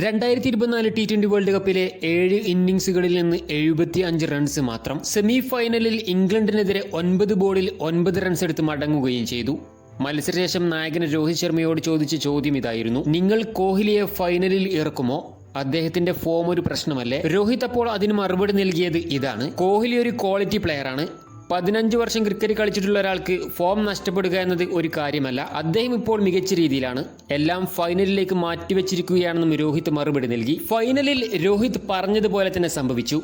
രണ്ടായിരത്തി ഇരുപത്തിനാല് T twenty world കപ്പിലെ ഏഴ് ഇന്നിംഗ്സുകളിൽ നിന്ന് എഴുപത്തി അഞ്ച് റൺസ് മാത്രം സെമി ഫൈനലിൽ ഇംഗ്ലണ്ടിനെതിരെ ഒൻപത് ബോളിൽ ഒൻപത് റൺസ് എടുത്ത് മടങ്ങുകയും ചെയ്തു. മത്സരശേഷം നായകൻ രോഹിത് ശർമ്മയോട് ചോദിച്ച ചോദ്യം ഇതായിരുന്നു. നിങ്ങൾ കോഹ്ലിയെ ഫൈനലിൽ ഇറക്കുമോ? അദ്ദേഹത്തിന്റെ ഫോം ഒരു പ്രശ്നമല്ലേ? രോഹിത് അപ്പോൾ അതിന് മറുപടി നൽകിയത് ഇതാണ്. കോഹ്ലി ഒരു ക്വാളിറ്റി പ്ലെയറാണ് പതിനഞ്ച് വർഷം ക്രിക്കറ്റ് കളിച്ചിട്ടുള്ള ഒരാൾക്ക് ഫോം നഷ്ടപ്പെടുക എന്നത് ഒരു കാര്യമല്ല. അദ്ദേഹം ഇപ്പോൾ മികച്ച രീതിയിലാണ്. എല്ലാം ഫൈനലിലേക്ക് മാറ്റിവെച്ചിരിക്കുകയാണെന്നും രോഹിത് മറുപടി നൽകി. ഫൈനലിൽ രോഹിത് പറഞ്ഞതുപോലെ തന്നെ സംഭവിച്ചു.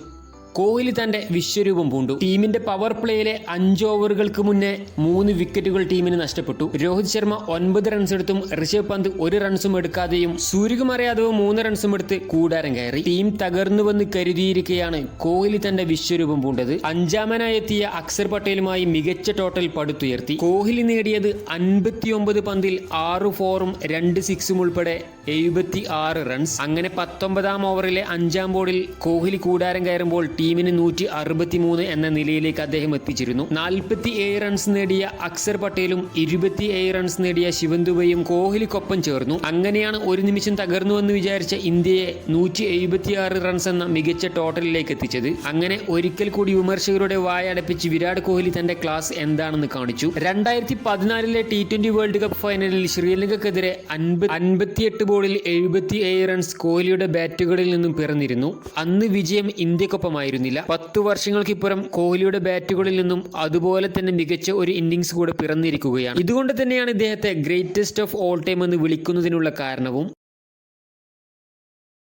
കോഹ്ലി തന്റെ വിശ്വരൂപം പൂണ്ടു. ടീമിന്റെ പവർ പ്ലേയിലെ അഞ്ച് ഓവറുകൾക്ക് മുന്നേ മൂന്ന് വിക്കറ്റുകൾ ടീമിന് നഷ്ടപ്പെട്ടു. രോഹിത് ശർമ്മ ഒൻപത് റൺസ് എടുത്തും ഋഷഭ് പന്ത് ഒരു റൺസും എടുക്കാതെയും സൂര്യകുമാർ യാദവ് മൂന്ന് റൺസും എടുത്ത് കൂടാരം കയറി. ടീം തകർന്നുവെന്ന് കരുതിയിരിക്കെയാണ് കോഹ്ലി തന്റെ വിശ്വരൂപം പൂണ്ടത്. അഞ്ചാമനായി എത്തിയ അക്സർ പട്ടേലുമായി മികച്ച ടോട്ടൽ പടുത്തുയർത്തി. കോഹ്ലി നേടിയത് അൻപത്തിയൊമ്പത് പന്തിൽ ആറ് ഫോറും രണ്ട് സിക്സും ഉൾപ്പെടെ എഴുപത്തി ആറ് റൺസ് അങ്ങനെ പത്തൊമ്പതാം ഓവറിലെ അഞ്ചാം ബോളിൽ കോഹ്ലി കൂടാരം കയറുമ്പോൾ ടീമിന് നൂറ്റി അറുപത്തി മൂന്ന് എന്ന നിലയിലേക്ക് അദ്ദേഹം എത്തിച്ചിരുന്നു. നാൽപ്പത്തി ഏഴ് റൺസ് നേടിയ അക്സർ പട്ടേലും ഇരുപത്തി ഏഴ് റൺസ് നേടിയ ശിവൻ കോഹ്ലിക്കൊപ്പം ചേർന്നു. അങ്ങനെയാണ് ഒരു നിമിഷം തകർന്നുവെന്ന് വിചാരിച്ച ഇന്ത്യയെ നൂറ്റി എഴുപത്തിയാറ് റൺസ് എന്ന മികച്ച ടോട്ടലിലേക്ക് എത്തിച്ചത്. അങ്ങനെ ഒരിക്കൽ കൂടി വിമർശകരുടെ വായടപ്പിച്ച് വിരാട് കോഹ്ലി തന്റെ ക്ലാസ് എന്താണെന്ന് കാണിച്ചു. രണ്ടായിരത്തി പതിനാലിലെ ടി ട്വന്റി വേൾഡ് കപ്പ് ഫൈനലിൽ ശ്രീലങ്കക്കെതിരെ അൻപത് അൻപത്തിയെട്ട് ബോളിൽ എഴുപത്തി ഏഴ് റൺസ് കോഹ്ലിയുടെ ബാറ്റുകളിൽ നിന്നും പിറന്നിരുന്നു. അന്ന് വിജയം ഇന്ത്യക്കൊപ്പമായിരുന്നില്ല പത്തു വർഷങ്ങൾക്കിപ്പുറം കോഹ്ലിയുടെ ബാറ്റുകളിൽ നിന്നും അതുപോലെ തന്നെ മികച്ച ഒരു ഇന്നിംഗ്സ് കൂടെ പിറന്നിരിക്കുകയാണ്. ഇതുകൊണ്ട് തന്നെയാണ് ഇദ്ദേഹത്തെ ഗ്രേറ്റസ്റ്റ് ഓഫ് ഓൾ ടൈം എന്ന് വിളിക്കുന്നതിനുള്ള കാരണവും